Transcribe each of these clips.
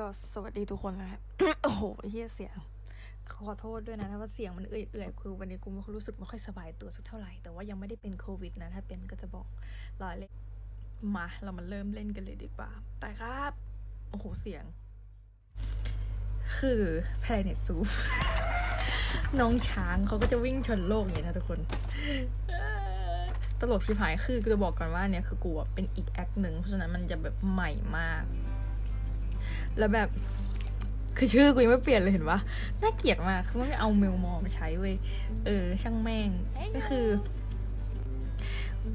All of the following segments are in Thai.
ก็สวัสดีทุกคนนะครับโอ้โหเฮียเสียง ขอโทษด้วยนะถ้าว่าเสียงมันเอื่อยๆคือวันนี้กูไม่ค่อยรู้สึกไม่ค่อยสบายตัวสักเท่าไหร่ แต่ว่ายังไม่ได้เป็นโควิดนะ ถ้าเป็นก็จะบอกรอยเล็กมา เรามาเริ่มเล่นกันเลยดีกว่า ไปครับ โอ้โห เสียง คือ Planet Zoo น้องช้างเขาก็จะวิ่งชนโลกอย่างนี้นะทุกคนตลกชิบหายคือจะบอกก่อนว่าเนี่ยคือกูเป็นอีกแอคหนึ่งเพราะฉะนั้นมันจะแบบใหม่มาก แล้วแบบคือชื่อกูยังไม่เปลี่ยนเลยเห็นปะน่าเกลียดมากคือไม่เอาเมลมอมาใช้เว้ยเออ ช่างแม่งก็คือ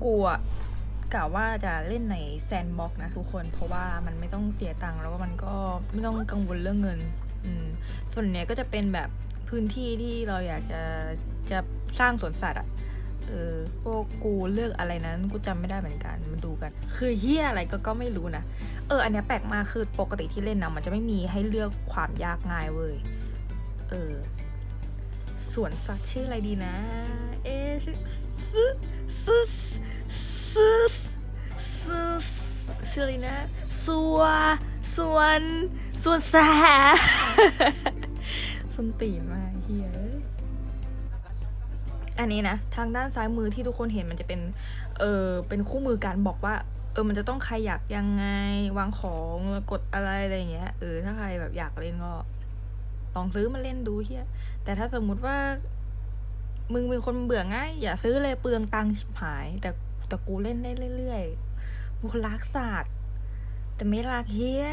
กูอะกะว่าจะเล่นในแซนบ็อกนะทุกคน เพราะว่ามันไม่ต้องเสียตังค์แล้วก็มันก็ไม่ต้องกังวลเรื่องเงิน อืมส่วนเนี้ยก็จะเป็นแบบพื้นที่ที่เราอยากจะจะสร้างสวนสัตว์อะ เออพวกกูเลือกอะไรนั้นกูจำไม่ได้เหมือนกันมาดูกัน คือเฮียอะไรก็ก็ไม่รู้นะ เออ อันเนี้ยแปลกมากคือปกติที่เล่นนะมันจะไม่มีให้เลือกความยากง่ายเว้ยเออสวนสัตว์ชื่ออะไรดีนะ เอะชื่อซึซึซึซึชื่ออะไรนะสัวสวนสวนแสส้นตีนมากเฮีย อันนี้นะทางด้านซ้ายมือที่ทุกคนเห็นมันจะเป็นเออเป็นคู่มือการบอกว่าเออมันจะต้องขยับยังไงวางของกดอะไรอะไรเงี้ยเออถ้าใครแบบอยากเล่นก็ลองซื้อมาเล่นดูเฮียแต่ถ้าสมมุติว่า มึงเป็นคนเบื่อง่าย อย่าซื้อเลยเปลืองตังค์ชิบหาย แต่แต่กูเล่นได้เรื่อยๆกูรักศาสตร์แต่ไม่รักเฮีย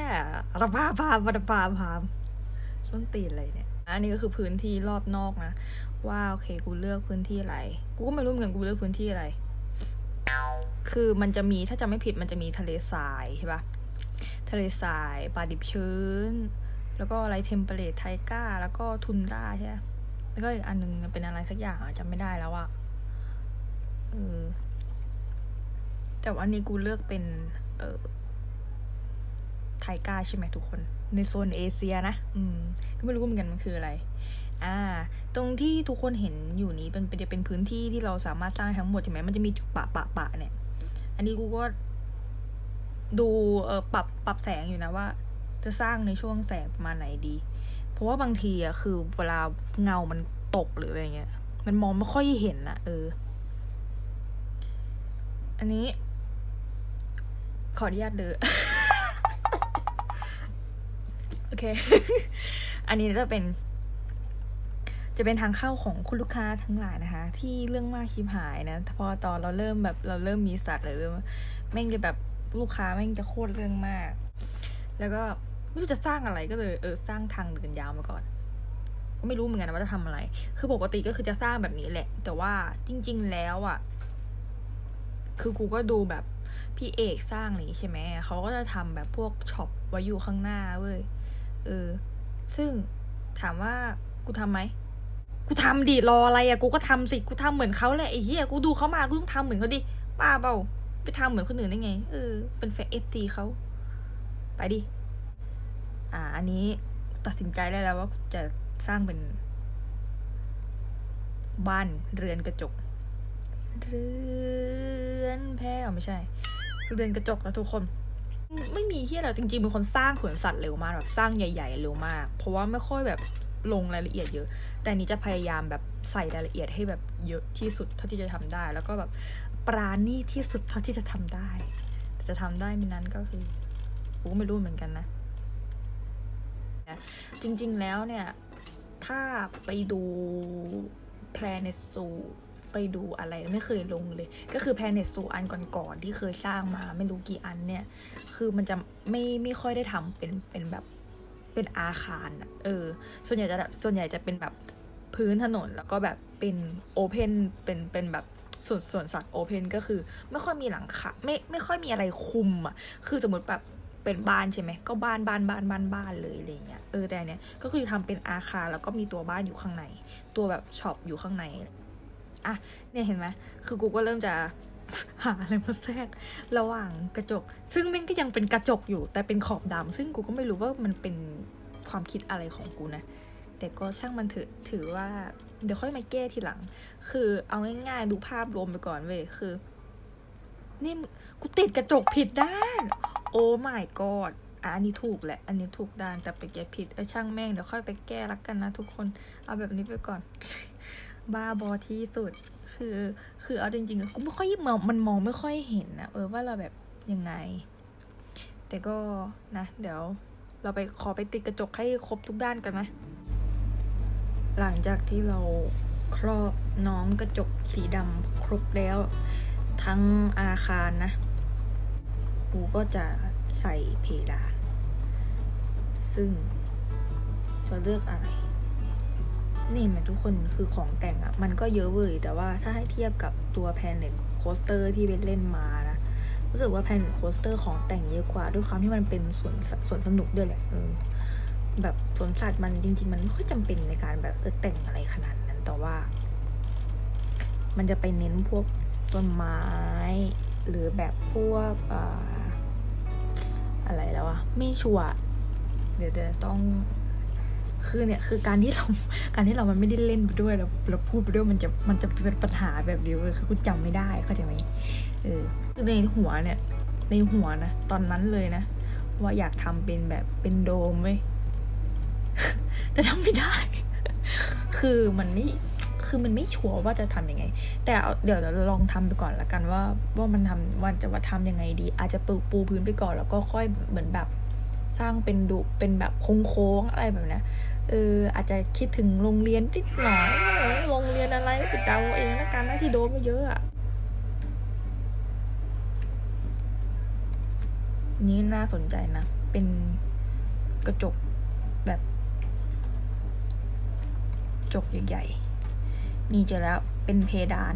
ระบาพามระบาพามต้นตีนอะไรเนี่ย อันนี้ก็คือพื้นที่รอบนอกนะ ว่าโอเคกูเลือกพื้นที่อะไร กูก็ไม่รู้เหมือนกันกูเลือกพื้นที่อะไร คือมันจะมีถ้าจะไม่ผิดมันจะมีทะเลทรายใช่ปะทะเลทรายป่าดิบชื้น แล้วก็อะไรเทมเปเรตไทก้า แล้วก็ทุนราใช่ปะแล้วก็อีกอันหนึงเป็นอะไรสักอย่างอะจำไม่ได้แล้วอะเออแต่ว่าอันนี้กูเลือกเป็น เออไทก้าใช่ไหมทุกคน ในโซนเอเชียนะ อืม ก็ไม่รู้เหมือนกันมันคืออะไร อ่า ตรงที่ทุกคนเห็นอยู่นี้เป็นเป็นจะเป็นพื้นที่ที่เราสามารถสร้างทั้งหมดใช่ไหมมันจะมีจุดปะปะปะเนี่ย อันนี้กูก็ดูเออปรับปรับแสงอยู่นะว่า จะสร้างในช่วงแสงประมาณไหนดี เพราะว่าบางทีอะคือเวลาเงามันตกหรืออะไรเงี้ย มันมองไม่ค่อยเห็นอะเออ อันนี้ ขออนุญาตเดอ โอเค อันนี้จะเป็น จะเป็นทางเข้าของคุณลูกค้าทั้งหลายนะคะ ที่เรื่องมากชิบหายนะพอตอนเราเริ่มแบบเราเริ่มมีสัตว์หรือเริ่มแม่งจะแบบลูกค้าแม่งจะโคตรเรื่องมาก แล้วก็ไม่รู้จะสร้างอะไรก็เลยเออสร้างทางเดินยาวมาก่อนก็ไม่รู้เหมือนกันว่าจะทำอะไร คือปกติก็คือจะสร้างแบบนี้แหละ แต่ว่าจริง ๆ แล้วอะ คือกูก็ดูแบบพี่เอกสร้างอะไรอย่างงี้ใช่ไหม เขาก็จะทำแบบพวกช็อปไว้อยู่ข้างหน้าเว้ย เออ ซึ่งถามว่ากูทำไหม กูทำดิ รออะไรอะกูก็ทำสิ กูทำเหมือนเขาแหละไอ้เหี้ย กูดูเขามา กูต้องทำเหมือนเขาดิป้าเปล่าไปทำเหมือนคนอื่นได้ไง เออ เป็นแฟนเอฟซีเขา ไปดิ อ่า อันนี้ตัดสินใจได้แล้วว่าจะสร้างเป็น บ้านเรือนกระจก เรือนแพร่ไม่ใช่ เรือนกระจกนะทุกคน ไม่มีที่อะไรจริงๆเป็นคนสร้างสวนสัตว์เร็วมากแบบสร้างใหญ่ ๆ เร็วมาก เพราะว่าไม่ค่อยแบบลงรายละเอียดเยอะ แต่นี้จะพยายามแบบใส่รายละเอียดให้แบบเยอะที่สุดเท่าที่จะทำได้ แล้วก็แบบปราณีที่สุดเท่าที่จะทำได้ แต่จะทำได้ไม่นั้นก็คือกูก็ไม่รู้เหมือนกันนะ จริงๆแล้วเนี่ย ถ้าไปดู Planet Zoo ไปดูอะไรไม่เคยลงเลย ก็คือ Planet Zoo อันก่อนๆที่เคยสร้างมาไม่รู้กี่อันเนี่ย คือมันจะไม่ไม่ค่อยได้ทำเป็นเป็นแบบเป็นอาคารเออ ส่วนใหญ่จะแบบส่วนใหญ่จะเป็นแบบพื้นถนนแล้วก็แบบเป็นโอเพนเป็นเป็นแบบส่วนส่วนสัตว์โอเพนก็คือไม่ค่อยมีหลังคาไม่ไม่ค่อยมีอะไรคุมอะคือสมมติแบบเป็นบ้านใช่ไหมก็บ้านบ้านบ้านบ้านบ้านเลยอะไรเงี้ยเออแต่อันเนี้ยก็คือทำเป็นอาคารแล้วก็มีตัวบ้านอยู่ข้างใน ตัวแบบช็อปอยู่ข้างใน อะเนี่ยเห็นไหมคือกูก็เริ่มจะหาอะไรมาแทรกระหว่างกระจก ซึ่งแม่งก็ยังเป็นกระจกอยู่ แต่เป็นขอบดำซึ่งกูก็ไม่รู้ว่ามันเป็นความคิดอะไรของกูนะ แต่ก็ช่างมันถือถือว่า เดี๋ยวค่อยมาแก้ทีหลัง คือเอาง่ายๆดูภาพรวมไปก่อนเว้ยคือ นี่กูติดกระจกผิดด้าน โอ้ my god อะอันนี้ถูกแหละ อันนี้ถูกด้านแต่ไปแก้ผิดเออช่างแม่งเดี๋ยวค่อยไปแก้ละกันนะทุกคน เอาแบบนี้ไปก่อน บ้าบอที่สุด คือคือเอาจริงๆกูไม่ค่อยมองมันมองไม่ค่อยเห็นนะเออว่าเราแบบยังไง แต่ก็นะ เดี๋ยวเราไปขอไปติดกระจกให้ครบทุกด้านกันไหมหลังจากที่เราครอบน้องกระจกสีดำครบแล้ว ทั้งอาคารนะกูก็จะใส่เพดาน ซึ่งจะเลือกอะไร นี่มันทุกคนคือของแต่งอะ่ะ มันก็เยอะเว้ยแต่ว่าถ้าให้เทียบกับตัวแพนเน็ตโคสเตอร์ที่เป็นเล่นมานะรู้สึกว่าแพนเน็ตโคสเตอร์ของแต่งเยอะกว่า ด้วยความที่มันเป็นสวนสสวนสนุกด้วยแหละเออแบบสวนสัตว์มันจริง ๆ มันไม่ค่อยจำเป็นในการแบบเออแต่งอะไรขนาดนั้นแต่ว่า มันจะไปเน้นพวกต้นไม้ หรือแบบพวกอ่าอะไรแล้วอะไม่ชัวร์เดี๋ยวจะต้อง คือเนี่ยคือการที่เราการที่เรามันไม่ได้เล่นไปด้วยแล้วเราพูดไปด้วยมันจะมันจะเป็นปัญหาแบบเดียวเลยคือกูจำไม่ได้เข้าใจไหมเออคือในหัวเนี่ย ในหัวนะตอนนั้นเลยนะ ว่าอยากทำเป็นแบบเป็นโดมเว้ยแต่ทำไม่ได้ คือมันไม่คือมันไม่ชัวร์ว่าจะทำยังไง แต่เอาเดี๋ยวเราลองทำไปก่อนละกันว่าว่ามันทำวันจะว่าทำยังไงดี อาจจะปูปูพื้นไปก่อนแล้วก็ค่อยเหมือนแบบ สร้างเป็นดุเป็นแบบโค้งๆอะไรแบบนี้เอออาจจะคิดถึงโรงเรียนนิดหน่อยโรงเรียนอะไรไปเดาเองละกันนะที่โดนมาเยอะอะนี่น่าสนใจนะ เป็นกระจกแบบกระจกใหญ่ๆ นี่เจอแล้วเป็นเพดาน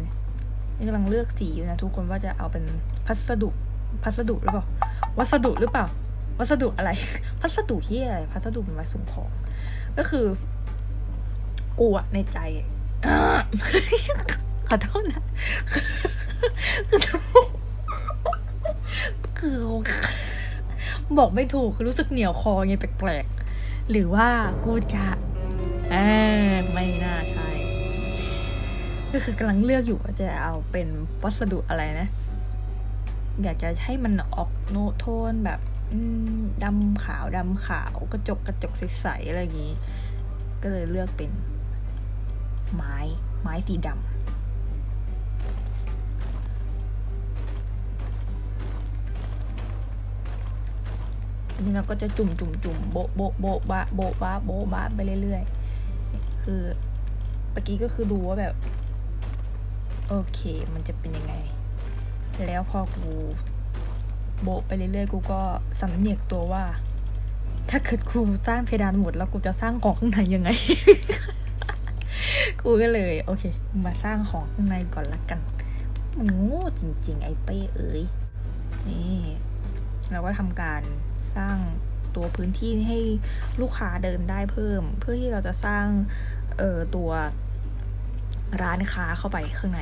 นี่กำลังเลือกสีอยู่นะทุกคนว่าจะเอาเป็นพัสดุ พัสดุหรือเปล่า วัสดุหรือเปล่า วัสดุอะไร พัสดุที่อะไรพัสดุเป็นไว้ส่งของ ก็คือกูอะในใจอะขอโทษนะคือคือบอกไม่ถูกคือรู้สึกเหนียวคอไงแปลกๆ หรือว่ากูจะเออไม่น่าใช่ ก็คือกำลังเลือกอยู่ว่าจะเอาเป็นวัสดุอะไรนะ อยากจะให้มันออกโนโทนแบบ ดำขาวดำขาวกระจกกระจกใสๆอะไรอย่างนี้ ก็เลยเลือกเป็น ไม้ไม้สีดำอันนี้เราก็จะจุ่มจุ่มจุ่มโบโบโบะบะโบบะโบบะไปเรื่อยๆ คือเมื่อกี้ก็คือดูว่าแบบ โอเค มันจะเป็นยังไง แล้วพอกู โบะไปเรื่อยๆ กูก็สำเนียกตัวว่า ถ้าเกิดกูสร้างเพดานหมดแล้วกูจะสร้างของข้างในยังไง กูก็เลย โอเค มาสร้างของข้างในก่อนละกัน มันโง่จริง ๆ ไอ้เป้เอ๋ย นี่ เราก็ทำการสร้างตัวพื้นที่ให้ลูกค้าเดินได้เพิ่ม เพื่อที่เราจะสร้างเอ่อตัวร้านค้าเข้าไปข้างใน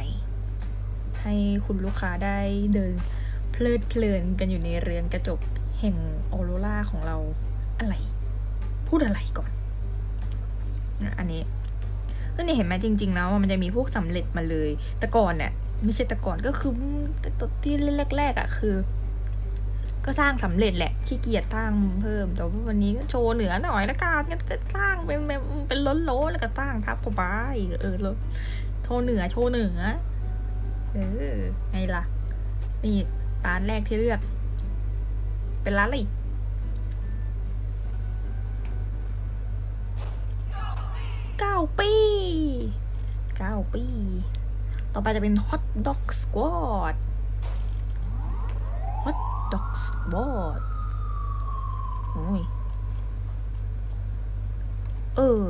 ให้คุณลูกค้าได้เดิน เพลิดเพลินกันอยู่ในเรือนกระจกแห่งออโรราของเราอะไร พูดอะไรก่อน อันนี้ก็เนี่ยเห็นไหมจริง ๆ แล้วมันจะมีพวกสำเร็จมาเลย แต่ก่อนเนี่ยไม่ใช่แต่ก่อนก็คือแต่ตอนที่แรกๆอะคือ ก็สร้างสำเร็จแหละขี้เกียจสร้างเพิ่ม แต่ว่าวันนี้ก็โชว์เหนือหน่อยละกันก็จะสร้างเป็นเป็นเป็นล้นโลแล้วก็สร้างทับเข้าไปเออแล้วโชว์เหนือโชว์เหนือเออไงล่ะนี่ ร้านแรกที่เลือก เป็นร้านอะไรเก้าปีเก้าปี ต่อไปจะเป็นฮอตด็อกสควอตฮอตด็อกสควอตโอ้ยเออ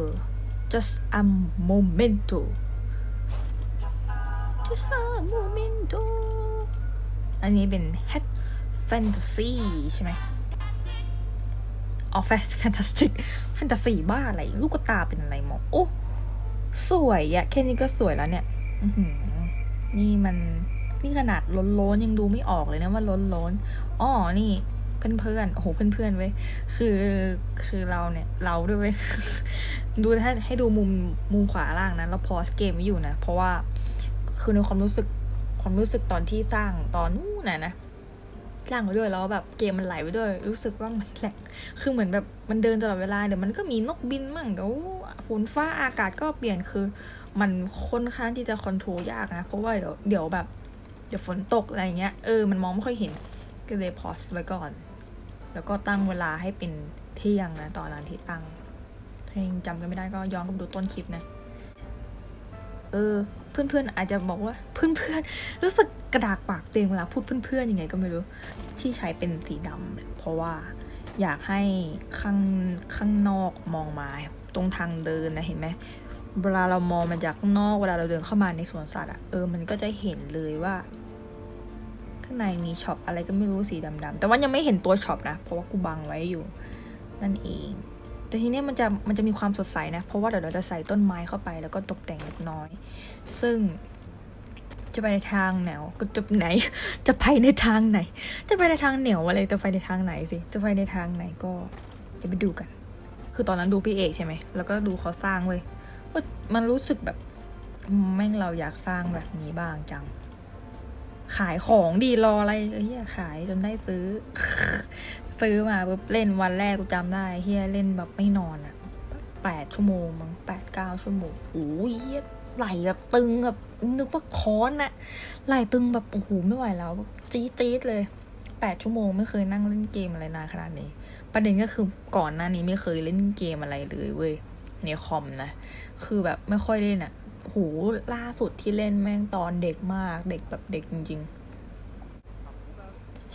just a momento just a momento อันนี้เป็น Hat Fantasy ใช่ไหมออแฟแฟนตาสติกแฟนตาซีบ้าอะไร ลูกตาเป็นอะไรหมอโอ้ สวยอะแค่นี้ก็สวยแล้วเนี่ยนี่มัน นี่ขนาดล้นล้นๆยังดูไม่ออกเลยนะว่าล้นล้นๆอ๋อนี่เพื่อนเพื่อนๆโอ้โหเพื่อนเพื่อนๆเว้ยคือคือเราเนี่ย เราด้วยเว้ยดูให้ให้ดูมุมมุมขวาล่างนะเราพอสเกมไว้อยู่นะ เพราะว่าคือในความรู้สึก ความรู้สึกตอนที่สร้างตอนนู้นน่ะนะล่างไปด้วยแล้วแบบเกมมันไหลไปด้วย รู้สึกว่ามันแหลกคือเหมือนแบบมันเดินตลอดเวลาเดี๋ยวมันก็มีนกบินมั่งเดี๋ยวฝนฟ้าอากาศก็เปลี่ยนคือ มันค่อนข้างที่จะคอนโทรลยากนะเพราะว่าเดี๋ยวเดี๋ยวแบบเดี๋ยวฝนตกอะไรเงี้ยเออมันมองไม่ค่อยเห็นก็เลยพอสไว้ก่อน แล้วก็ตั้งเวลาให้เป็นเที่ยงนะตอนนั้นที่ตั้งถ้ายังจำกันไม่ได้ก็ย้อนกลับดูต้นคลิปนะ เออ เพื่อนๆอาจจะบอกว่าเพื่อนๆรู้สึกกระดากปากเต็มเวลาพูดเพื่อนๆยังไงก็ไม่รู้ที่ใช้เป็นสีดำเพราะว่าอยากให้ข้างข้างนอกมองมาตรงทางเดินนะเห็นไหมเวลาเรามองมันจากข้างนอกเวลาเราเดินเข้ามาในสวนสัตว์อะเออมันก็จะเห็นเลยว่า ข้างในมีช็อปอะไรก็ไม่รู้สีดำๆแต่ว่ายังไม่เห็นตัวช็อปนะ เพราะว่ากูบังไว้อยู่ นั่นเอง แต่ทีนี้มันจะมันจะมีความสดใสนะ เพราะว่าเดี๋ยวเราจะใส่ต้นไม้เข้าไปแล้วก็ตกแต่งเล็กน้อย ซึ่งจะไปในทางแนวก็จะไหน จะไปในทางไหน จะไปในทางเหนียวอะไรจะไปในทางไหนสิ จะไปในทางไหนก็เดี๋ยวไปดูกัน คือตอนนั้นดูพี่เอกใช่ไหม แล้วก็ดูเขาสร้างเว้ยว่ามันรู้สึกแบบแม่งเราอยากสร้างแบบนี้บ้างจัง ขายของดีรออะไรเฮียขายจนได้ซื้อ ซื้อมาปุ๊บเล่นวันแรกกูจำได้เฮียเล่นแบบไม่นอนอะแปดชั่วโมงมั้งแปดเก้าชั่วโมงโอ้ยเฮียไหลแบบตึงแบบนึกว่าค้อนอะไหลตึงแบบโอ้โหไม่ไหวแล้วจี๊ดจี๊ดเลยแปดชั่วโมงไม่เคยนั่งเล่นเกมอะไรนานขนาดนี้ ประเด็นก็คือก่อนหน้านี้ไม่เคยเล่นเกมอะไรเลยเว้ยในคอมนะ คือแบบไม่ค่อยเล่นอะโหล่าสุดที่เล่นแม่งตอนเด็กมาก เด็กแบบเด็กจริงๆ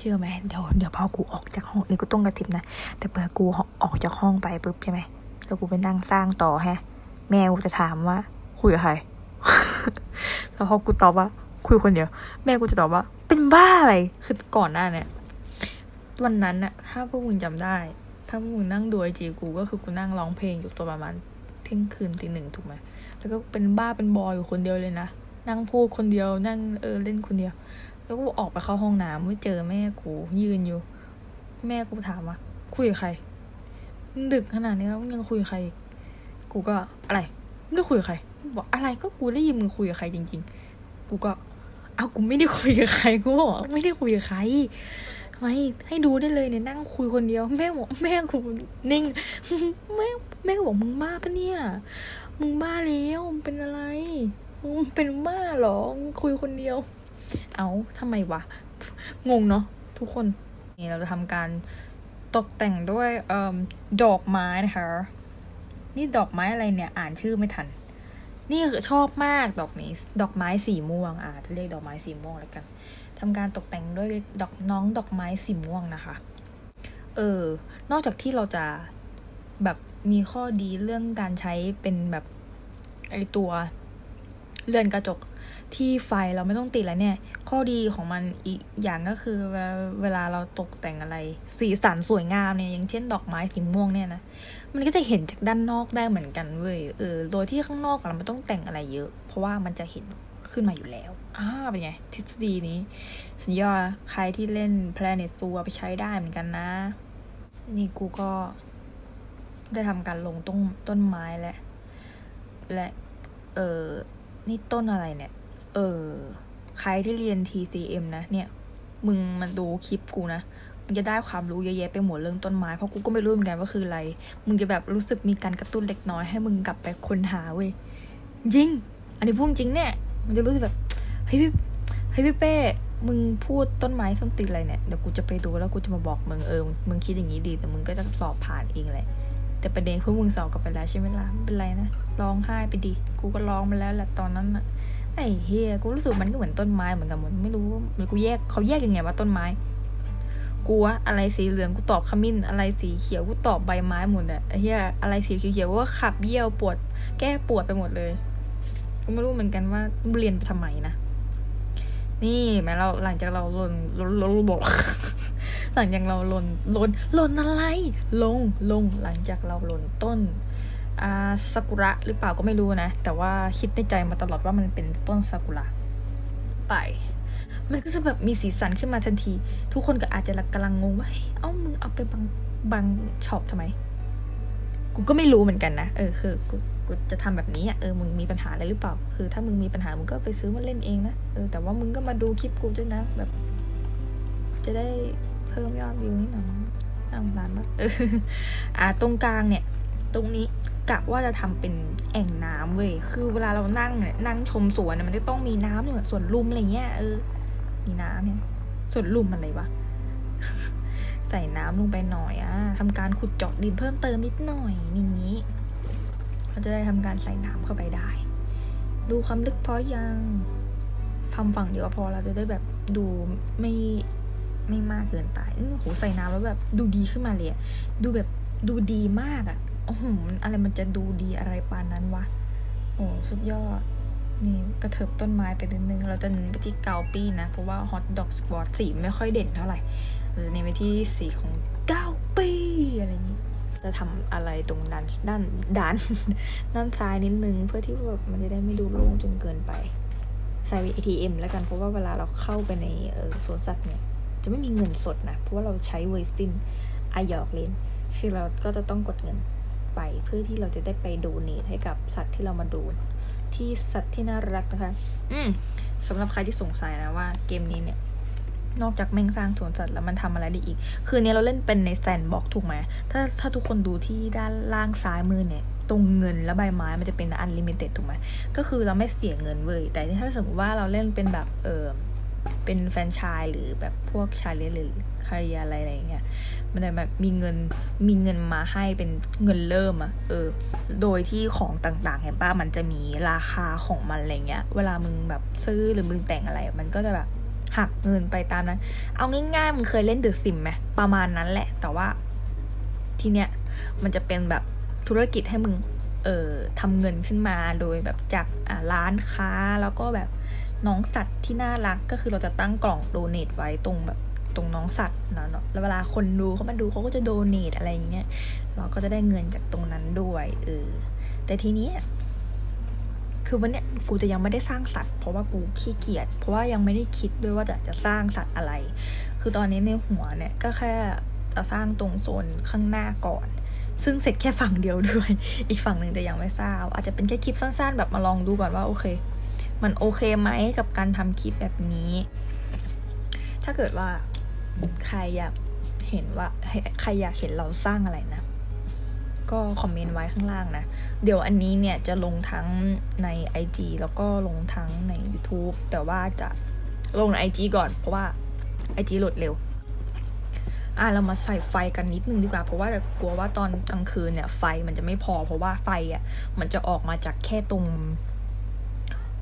เชื่อไหมเดี๋ยวเดี๋ยวพอกูออกจากห้องนี่กูต้องกระติบนะ แต่เปิดกูออกจากห้องไปปุ๊บใช่ไหมแล้วกูไปนั่งสร้างต่อแฮะ แม่กูจะถามว่า คุยกับใครแล้วพอกูตอบว่า คุยคนเดียว แม่กูจะตอบว่า เป็นบ้าอะไรคือก่อนหน้าเนี่ยวันนั้นอะถ้าพวกมึงจำได้ ถ้าพวกมึงนั่งดูไอจีกูก็คือกูนั่งร้องเพลงอยู่ตัวประมาณเที่ยงคืนตีหนึ่งถูกไหมแล้วก็เป็นบ้าเป็นบอยอยู่คนเดียวเลยนะนั่งพูดคนเดียวนั่งเออเล่นคนเดียว แล้วกูออกไปเข้าห้องน้ำไม่เจอแม่กูยืนอยู่ แม่กูถามว่าคุยกับใครดึกขนาดนี้แล้วยังคุยกับใคร กูก็อะไรไม่ได้คุยกับใครบอกอะไรก็กูได้ยินมึงคุยกับใครจริง ๆ กูก็เอากูไม่ได้คุยกับใครกูบอกไม่ได้คุยกับใครไม่ให้ดูได้เลยเนี่ยนั่งคุยคนเดียว แม่บอกแม่กูนิ่งแม่แม่ก็บอกมึงบ้าปะเนี่ย มึงบ้าแล้วมึงเป็นอะไรมึงเป็นบ้าหรอมึงคุยคนเดียว เอาทำไมวะ งงเนาะทุกคน นี่เราจะทำการตกแต่งด้วยอดอกไม้นะคะ นี่ดอกไม้อะไรเนี่ยอ่านชื่อไม่ทัน นี่ชอบมากดอกนี้ ดอกไม้สีม่วงอ่าจะเรียกดอกไม้สีม่วงแล้วกันทำการตกแต่งด้วยดอกน้องดอกไม้สีม่วงนะคะ เออ นอกจากที่เราจะแบบมีข้อดีเรื่องการใช้เป็นแบบไอตัวเรือนกระจก ที่ไฟเราไม่ต้องติดแล้วเนี่ย ข้อดีของมันอีกอย่างก็คือเวลาเวลาเราตกแต่งอะไร สีสันสวยงามเนี่ยอย่างเช่นดอกไม้สีม่วงเนี่ยนะมันก็จะเห็นจากด้านนอกได้เหมือนกันเว้ยเออโดยที่ข้างนอกเราไม่ต้องแต่งอะไรเยอะ เพราะว่ามันจะเห็นขึ้นมาอยู่แล้วอ่าเป็นไง ทฤษฎีนี้ สุดยอดใครที่เล่น Planet Zoo ไปใช้ได้เหมือนกันนะ นี่กูก็ได้ทำการลงต้นต้นไม้และ และ เออนี่ต้นอะไรเนี่ย เออใครที่เรียน TCM นะเนี่ย มึงมาดูคลิปกูนะมึงจะได้ความรู้เยอะแยะไปหมดเรื่องต้นไม้เพราะกูก็ไม่รู้เหมือนกันว่าคืออะไร มึงจะแบบรู้สึกมีการกระตุ้นเล็กน้อยให้มึงกลับไปค้นหาเว้ยจริง อันนี้พูดจริงเนี่ยมันจะรู้สึกแบบเฮ้ยพี่เฮ้ยพี่เป้ มึงพูดต้นไม้ส้นตีนอะไรเนี่ยเดี๋ยวกูจะไปดูแล้วกูจะมาบอกมึงเออมึงคิดอย่างนี้ดีแต่มึงก็จะสอบผ่านเองแหละแต่ประเด็นพวกมึงสอบกลับไปแล้วใช่ไหมล่ะไม่เป็นไรนะร้องไห้ไปดิกูก็ร้องมาแล้วแหละตอนนั้นอะ ไอ้เฮียกูรู้สึกมันก็เหมือนต้นไม้เหมือนกันหมดไม่รู้เหมือนกูแยกเขาแยกยังไงว่าต้นไม้กูว่าอะไรสีเหลืองกูตอบขมิ้นอะไรสีเขียวกูตอบใบไม้หมดอะไอ้เฮียอะไรสีเขียวๆว่าขับเยี่ยวปวด แก้ปวดไปหมดเลยกูไม่รู้เหมือนกันว่าเรียนไปทำไมนะนี่แม้เราหลังจากเราลนลนลนบอกหลังจากเราลนลนลนอะไร ลงลงหลังจากเราลนต้น ซากุระหรือเปล่าก็ไม่รู้นะ แต่ว่าคิดในใจมาตลอดว่ามันเป็นต้นซากุระไป มันก็จะแบบมีสีสันขึ้นมาทันที ทุกคนก็อาจจะกำลังงงว่าเฮ้ยเอ้ามึงเอาไปบังบังช็อปทำไม กูก็ไม่รู้เหมือนกันนะ เออคือกูกูจะทำแบบนี้อะเออมึงมีปัญหาอะไรหรือเปล่า คือ ถ้ามึงมีปัญหามึงก็ไปซื้อมาเล่นเองนะเออแต่ว่ามึงก็มาดูคลิปกูด้วยนะแบบ จะได้เพิ่มยอดวิวให้หน่อยน่าสงสารมากเอออ่าตรงกลางเนี่ย ตรงนี้กะว่าจะทำเป็นแอ่งน้ำเว้ย คือเวลาเรานั่งเนี่ยนั่งชมสวนเนี่ยมันจะต้องมีน้ำเนี่สวนลุมอะไรเงี้ยเออ มีน้ำเนี่ยสวนลุมอะไรวะ ใส่น้ำลงไปหน่อยอะทำการขุดเจาะดินเพิ่มเติมนิดหน่อยอย่างนี้เราจะได้ทำการใส่น้ำเข้าไปได้ ดูความลึกพอยังทำฝั่งเดียวพอเราจะได้แบบดูไม่ไม่มากเกินไปอื้อโหใส่น้ำแล้วแบบดูดีขึ้นมาเลยดูแบบดูดีมากอะ อ้โหมันอะไรมันจะดูดีอะไรปานนั้นวะ โอ้สุดยอด นี่กระเถิบต้นไม้ไปนิดนึง เราจะเน้นไปที่เกาปี้นะ เพราะว่าฮอตดอกสควอตสีไม่ค่อยเด่นเท่าไหร่เราจะเน้นไปที่สีของเกาปี้อะไรนี้ จะทำอะไรตรงด้านด้านด้านด้านซ้ายนิดนึง เพื่อที่แบบมันจะได้ไม่ดูโล่งจนเกินไปใส่ ATM แล้วกันเพราะว่าเวลาเราเข้าไปในเออสวนสัตว์เนี่ยจะไม่มีเงินสดนะ เพราะว่าเราใช้เวซินอายอกเลนคือเราก็จะต้องกดเงิน ไปเพื่อที่เราจะได้ไปดูเนทให้กับสัตว์ที่เรามาดูที่สัตว์ที่น่ารักนะคะ อืมสำหรับใครที่สงสัยนะว่าเกมนี้เนี่ย นอกจากแม่งสร้างสวนสัตว์แล้วมันทำอะไรได้อีก คืออนนี้เราเล่นเป็นในแซนบ็อกถูกไหมถ้าถ้าทุกคนดูที่ด้านล่างซ้ายมือเนี่ย ตรงเงินและใบไม้มันจะเป็นอันลิมิเต็ดถูกไหมก็คือเราไม่เสียเงินเว้ยแต่ถ้าสมมติว่าเราเล่นเป็นแบบเออ เป็นแฟนชายหรือแบบพวกชาเลนหรือคาริยาอะไรอะไรอย่างเงี้ยมันจะแบบมีเงินมีเงินมาให้เป็นเงินเริ่มอะเออ โดยที่ของต่างๆเห็นป่ะมันจะมีราคาของมันอะไรเงี้ย เวลามึงแบบซื้อหรือมึงแต่งอะไร มันก็จะแบบหักเงินไปตามนั้น เอาง่ายๆมึงเคยเล่นเดอะซิมไหมประมาณนั้นแหละ แต่ว่าทีเนี้ยมันจะเป็นแบบธุรกิจให้มึงเอ่อทำเงินขึ้นมาโดยแบบจากร้านค้าแล้วก็แบบ น้องสัตว์ที่น่ารักก็คือเราจะตั้งกล่องโดเนทไว้ตรงแบบตรงน้องสัตว์นะเนาะแล้วเวลาคนดูเขามาดูเขาก็จะโดเนทอะไรอย่างเงี้ยเราก็จะได้เงินจากตรงนั้นด้วยเออแต่ทีนี้คือวันเนี้ยกูจะยังไม่ได้สร้างสัตว์ เพราะว่ากูขี้เกียจเพราะว่ายังไม่ได้คิดด้วยว่าจะจะสร้างสัตว์อะไร คือตอนนี้ในหัวเนี่ยก็แค่จะสร้างตรงโซนข้างหน้าก่อน ซึ่งเสร็จแค่ฝั่งเดียวด้วย อีกฝั่งหนึ่งจะยังไม่ทราบ อาจจะเป็นแค่คลิปสั้นๆ แบบมาลองดูก่อนว่าโอเค มันโอเคไหมกับการทำคลิปแบบนี้ ถ้าเกิดว่าใครอยากเห็นว่าใครอยากเห็นเราสร้างอะไรนะ ก็คอมเมนต์ไว้ข้างล่างนะ เดี๋ยวอันนี้เนี่ยจะลงทั้งใน IG แล้วก็ลงทั้งใน YouTube แต่ว่าจะลงใน IG ก่อน เพราะว่า IG โหลดเร็วอะเรามาใส่ไฟกันนิดนึงดีกว่า เพราะว่าจะกลัวว่าตอนกลางคืนเนี่ยไฟมันจะไม่พอ เพราะว่าไฟอะมันจะออกมาจากแค่ตรง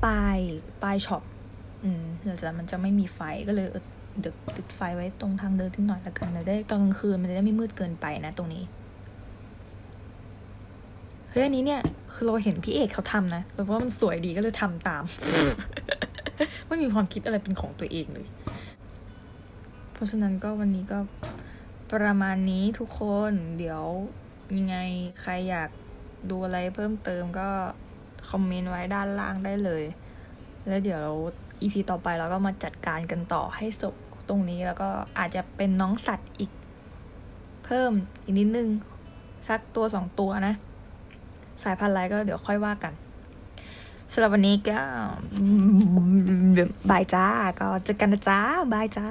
ป้ายป้ายช็อปอืมแต่มันจะไม่มีไฟก็เลยเออดี๋ยวติดไฟไว้ตรงทางเดินทิ้งหน่อยละกันเดี๋ยวได้ตอนกลางคืนมันจะได้ไม่มืดเกินไปนะตรงนี้เฮ้ยอันนี้เนี่ยคือเราเห็นพี่เอกเขาทำนะแต่ว่ามันสวยดีก็เลยทำตาม ไม่มีความคิดอะไรเป็นของตัวเองเลย เพราะฉะนั้นก็วันนี้ก็ประมาณนี้ทุกคนเดี๋ยวยังไงใครอยากดูอะไรเพิ่มเติมก็ คอมเมนต์ไว้ด้านล่างได้เลย แล้วเดี๋ยวอีพีต่อไปเราก็มาจัดการกันต่อให้จบตรงนี้แล้วก็อาจจะเป็นน้องสัตว์อีก เพิ่มอีกนิดนึง สักตัวสองตัวนะ สายพันธุ์อะไรก็เดี๋ยวค่อยว่ากันสำหรับวันนี้ก็บายจ้า ก็เจอกันนะจ้าบายจ้า